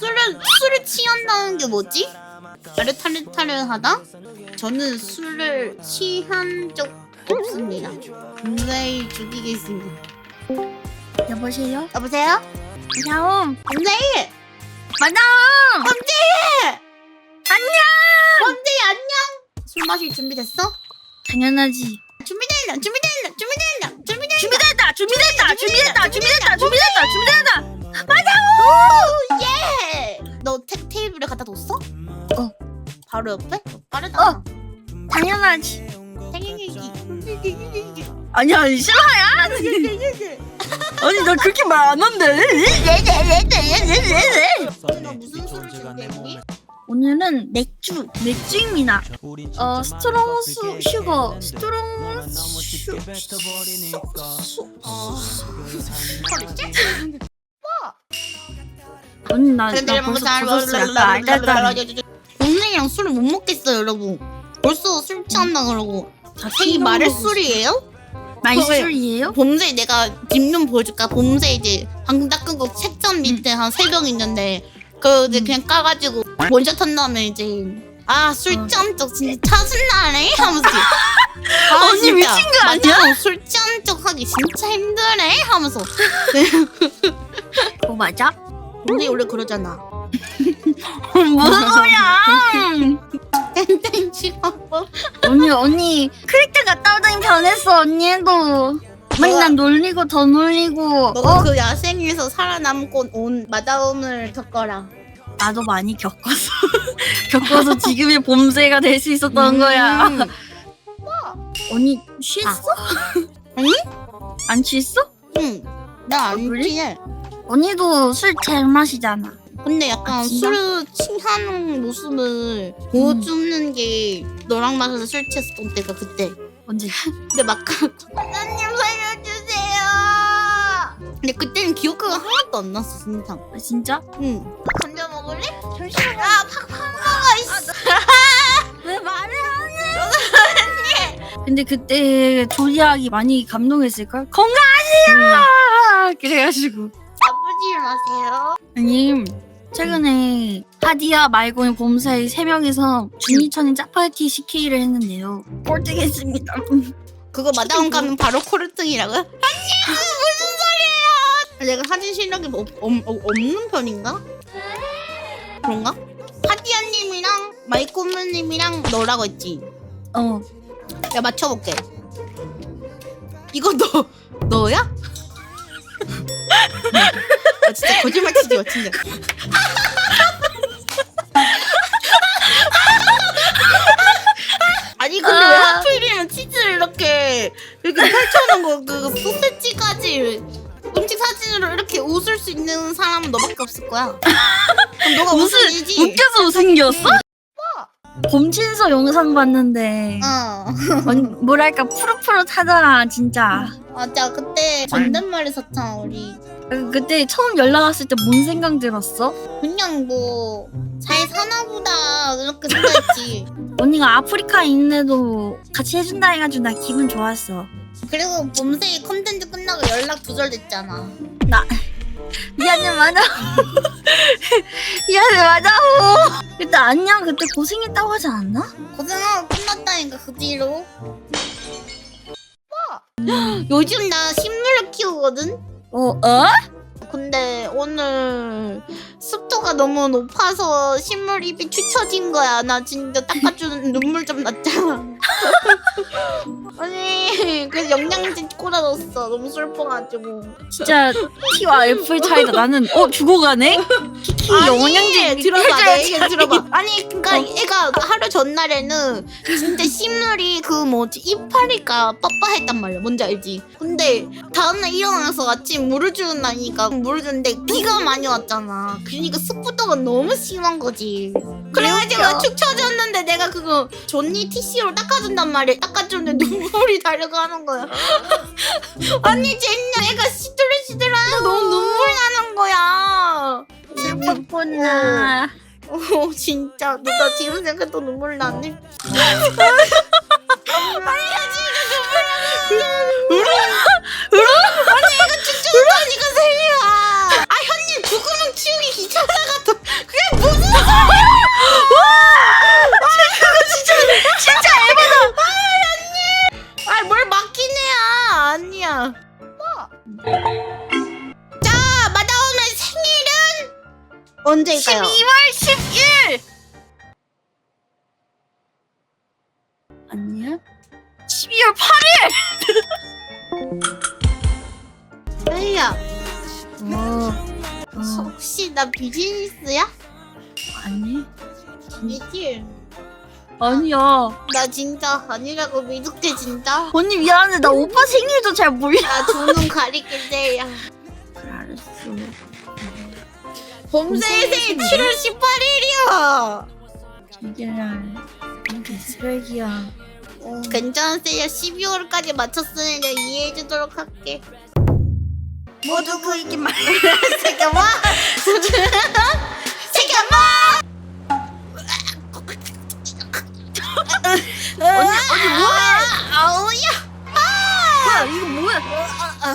술을 술을 취한다는 게 뭐지? 아르타르타르하다? 저는 술을 취한 적 없습니다. 굉장히 죽이겠습니다. 여보세요? 여보세요? 야옴 범죄이! 마다옴 범죄이! 안녕 범죄이 안녕! 술 마실 준비 됐어? 당연하지 준비됐나? 준비됐나? 준비됐나? 준비됐나? 준비됐다 준비됐다 준비됐다 준비됐다 준비됐다 준비됐다 오! 예! 갖다 뒀어? 어. 바로 옆에? 빠르다. 어. 당연하지 생일기. 아니야 실화야 아니 나 그렇게 말 안 한대 너 무슨 술을 준비했니? 오늘은 맥주 맥주입니다 어 스트롱 수, 슈거 스트롱 슈 언니 나, 나 벌써 약간 알딸딸해 동생이랑 술을 못 먹겠어요, 여러분. 벌써 술 취한다 그러고. 자세히 말할 술이에요? 말술이에요? 봄새 내가 뒷면 보여줄까? 봄새 이제 방금 닦은 거 책장 밑에 한 세 병 있는데 그 이제 음. 그냥 까가지고 원샷 한 다음에 이제 아술 취한 적 진짜 짜증나네 하면서 아, 언니 진짜. 미친 거 아니야? 맞아, 술 취한 적 하기 진짜 힘드네 하면서 어 맞아? 봄새 원래 그러잖아 무슨 소리야 땡땡 치고 언니 언니 크리트 갔다 오더니 변했어 언니도 맨날 놀리고 더 놀리고 너가 어? 그 야생에서 살아남고 온 마다움을 겪어라 나도 많이 겪었어 겪어서 지금의 봄새가 될 수 있었던 거야 음. 언니 취했어? 아니? 안 취했어? 응. 나안 그래? 취해 언니도 술 잘 마시잖아 근데 약간 아, 진짜? 술을 취하는 모습을 보여주는 게 너랑 마셔서 술 취했었던 때가 그때 언제? 근데 막 사장님 살려주세요 근데 그때는 기억가 하나도 안 났어 진짜 아, 진짜? 응 건져 먹을래? 잠시만 아 팍팍 먹어 있어 왜 말을 하네? 근데 그때 조리학이 많이 감동했을걸? 건강하세요! 그래가지고 마세요 아니 최근에 하디야 말고는 봄사이 세 명이서 준이천인 짜파게티 CK를 했는데요 꼴등했습니다 그거 마다움 가면 바로 코르등이라고요? 아니 무슨 소리예요 내가 사진 실력이 뭐, 없, 없, 없- 없는 편인가? 그런가? 하디야님이랑 마이코무님이랑 너라고 했지 어 내가 맞춰볼게. 이거 너 너야? 아 진짜 거짓말 치지 마 진짜. 아니 근데 왜 아. 하필이면 치즈를 이렇게 이렇게 펼쳐놓은 거그 소세지까지 음식 사진으로 이렇게 웃을 수 있는 사람은 너밖에 없을 거야. 그럼 너가 무슨 웃으지. 웃겨서 웃은겼어? 봄친서 영상 봤는데 어. 언- 뭐랄까 푸릇푸릇하더라 진짜 맞아 그때 존댓말 했었잖아 우리. 그- 그때 처음 연락 왔을 때 뭔 생각 들었어? 그냥 뭐 잘 사나 보다 이렇게 생각했지 언니가 아프리카에 있는데도 같이 해준다 해가지고 나 기분 좋았어 그리고 봄새이 컨텐츠 끝나고 연락 두절됐잖아 미안해 맞아 미안해 맞아 그때 안녕 그때 고생했다고 하지 않았나? 고생하고 끝났다니까 그 뒤로 요즘 나 식물을 키우거든? 어? 어? 근데 오늘 습도가 너무 높아서 식물 잎이 추쳐진 거야 나 진짜 닦아주는 눈물 좀 났잖아 아니 그래서 영양제 꽂아줬어 너무 슬퍼가지고 진짜 T와 F의 차이다 나는 어 죽어가네? 키키 영양제 들어봐 내. 얘기 들어봐. 아니 그니까 어. 얘가 하루 전날에는 진짜 식물이 그 뭐지? 이파리가 빠빠했단 말이야. 뭔지 알지? 근데 다음날 일어나서 아침 물을 주는 날이니까 물을 주는데 비가 많이 왔잖아. 그러니까 습도가 너무 심한 거지. 그래가지고. 축 처졌는데 내가 그거 존니 티슈로 닦아준단 말이야. 닦아주는데 눈물이 달려가는 거야. 아니 쟤냐? 애가 시들시들하면서 너무 눈물 나는 거야 슬펐구나 어 진짜. 너나 지금 생각해도 눈물 나네 언제일까요? 12월 10일! 아니야? 12월 8일! 세이야 어, 어, 혹시 나 비즈니스야? 아니? 아니지 아니야. 나 진짜 아니라고 믿을게 진짜 언니 미안해. 나 오빠 생일도 잘 몰라. 나 세야 알았어. 봄새의 생일 7월 18일이야 이게랑 이게 쓰레기야. 괜찮아 세야 12월까지 맞췄으니 내가 이해해주도록 할게 모두 그 얘기 말. 잠깐만 잠깐만 언니 언니 뭐해? 아우야 뭐야 이거 뭐야? 아,